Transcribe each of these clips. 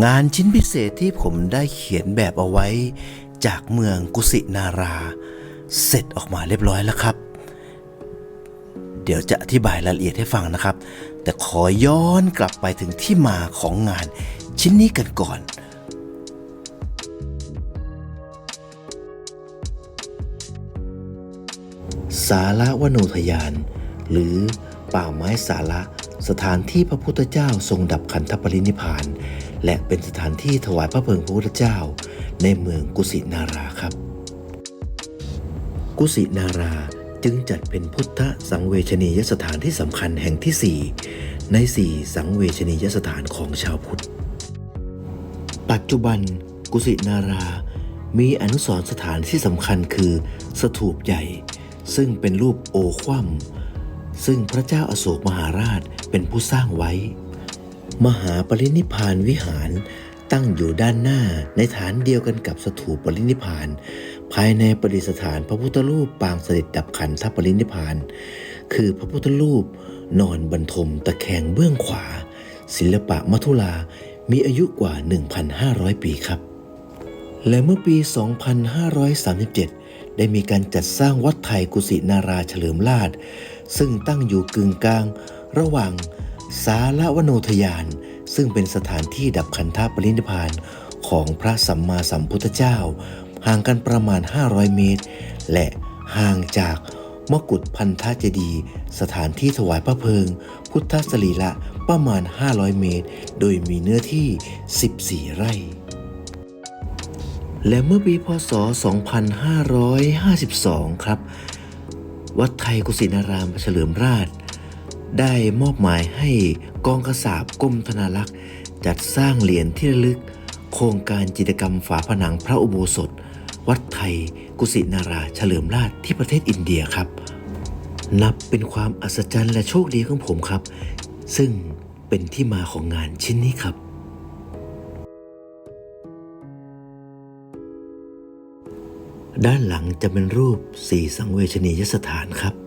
งานชิ้นพิเศษที่ผมได้เขียนแบบเอาไว้ จากเมืองกุสินารา เสร็จออกมาเรียบร้อยแล้วครับ เดี๋ยวจะอธิบายรายละเอียดให้ฟังนะครับ แต่ขอย้อนกลับไปถึงที่มาของงานชิ้นนี้กันก่อนสาระวโนทยาน หรือป่าไม้สาระสถานที่พระพุทธเจ้าทรงดับขันธปรินิพพาน และเป็นสถานที่ถวายพระเพลิงพระพุทธเจ้า ในเมืองกุสินาราครับ กุสินาราจึงจัดเป็นพุทธสังเวชนียสถานที่สำคัญแห่งที่ 4 ใน 4 สังเวชนียสถานของชาวพุทธ ปัจจุบันกุสินารา มีอนุสรสถานที่สำคัญคือสถูปใหญ่ ซึ่งเป็นรูปโอคว่ำซึ่งพระเจ้าอาโศกมหาราชเป็นผู้สร้างไว้ มหาปรินิพานวิหารตั้งอยู่ด้านหน้าในฐานเดียวกันกับสถูปปรินิพาน ภายในประดิษฐานพระพุทธรูปปางเสด็จดับขันธปรินิพพาน คือพระพุทธรูปนอนบรรทมตะแคงเบื้องขวา ศิลปะมัทุลามีอายุกว่า 1,500 ปีครับ และเมื่อปี 2537 ได้มีการจัดสร้างวัดไทยกุสินาราเฉลิมราช ซึ่งตั้งอยู่กึ่งกลาง ระหว่าง สาระวโนทยาน ซึ่งเป็นสถานที่ดับขันธปรินิพานของพระสัมมาสัมพุทธเจ้า ห่างกันประมาณ 500 เมตร และห่างจากมกุฏพันธเจดี สถานที่ถวายพระเพลิง พุทธสรีระประมาณ 500 เมตร โดยมีเนื้อที่ 14 ไร่ และเมื่อปีพศ 2552 ครับ วัดไทยกุสินารามเฉลิมราช ได้มอบหมายให้กองกระสาบกรมธนารักษ์ จัดสร้างเหรียญที่ระลึก โครงการจิตกรรมฝาผนังพระอุโบสถ วัดไทย กุสินาราเฉลิมราชที่ประเทศอินเดียครับ นับเป็นความอัศจรรย์และโชคดีของผมครับ ซึ่งเป็นที่มาของงานชิ้นนี้ครับด้านหลังจะเป็นรูปสี่สังเวชนียสถานครับ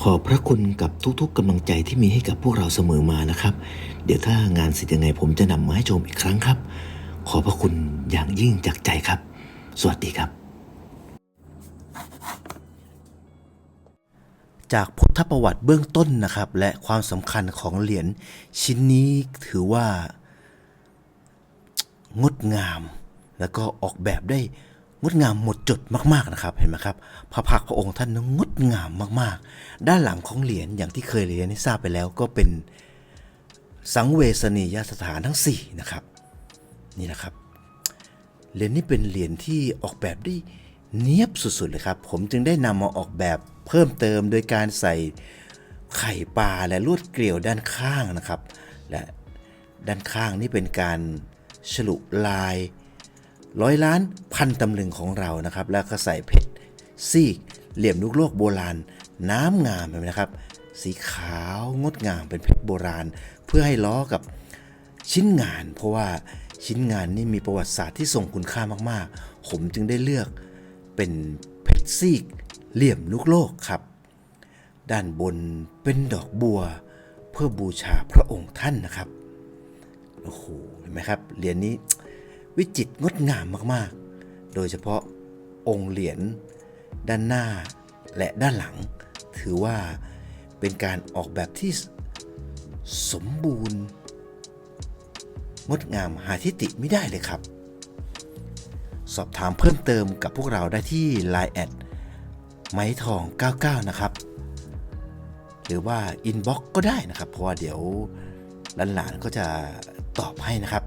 ขอบพระคุณกับทุกๆกำลังใจที่มีให้กับพวกเราเสมอมานะครับ เดี๋ยวถ้างานเสร็จยังไงผมจะนำมาให้ชมอีกครั้งครับ ขอบพระคุณอย่างยิ่งจากใจครับ สวัสดีครับ จากพุทธประวัติเบื้องต้นนะครับ และความสำคัญของเหรียญชิ้นนี้ถือว่า งดงาม แล้วก็ออกแบบได้ งดงามหมดจดมากๆนะครับเห็นไหมครับพระพักพระองค์ท่านงดงามมากๆ ด้านหลังของเหรียญอย่างที่เคยเรียนให้ทราบไปแล้วก็เป็นสังเวชนียสถานทั้ง4นะครับนี่นะครับเหรียญนี้เป็นเหรียญที่ออกแบบได้เนียบสุดๆเลยครับ ผมจึงได้นำมาออกแบบเพิ่มเติมโดยการใส่ไข่ปลาและลวดเกลียวด้านข้างนะครับ และด้านข้างนี่เป็นการฉลุลาย ร้อยล้านพันตำลึงของเรานะครับ แล้วก็ใส่เพชรซีก เหลี่ยมลูกโลกโบราณ น้ำงามเห็นไหมนะครับ สีขาวงดงามเป็นเพชรโบราณ เพื่อให้ล้อกับชิ้นงาน เพราะว่าชิ้นงานนี่มีประวัติศาสตร์ที่ทรงคุณค่ามากๆ ผมจึงได้เลือกเป็นเพชรซีก เหลี่ยมลูกโลกครับ ด้านบนเป็นดอกบัว เพื่อบูชาพระองค์ท่านนะครับโอ้โหเห็นไหมครับเหรียญนี้ วิจิตรงดงามมากๆ โดยเฉพาะองค์เหรียญด้านหน้าและด้านหลัง ถือว่าเป็นการออกแบบที่สมบูรณ์ งดงามหาทิติไม่ได้เลยครับ สอบถามเพิ่มเติมกับพวกเราได้ที่ Line แอดไม้ทอง 99 นะครับ หรือว่าอินบ็อกก็ได้นะครับ เพราะว่าเดี๋ยวหลานๆก็จะตอบให้นะครับ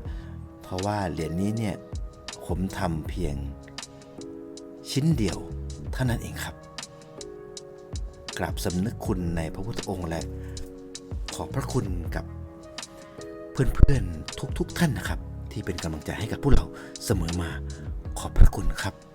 ราะว่าเหรียญนี้เนี่ยผมทำเพียงชิ้นเดียวเท่านั้นเองครับ กราบสำนึกคุณในพระพุทธองค์และขอพระคุณกับเพื่อนๆทุกๆท่านนะครับ ที่เป็นกำลังใจให้กับพวกเราเสมอมาขอบพระคุณครับ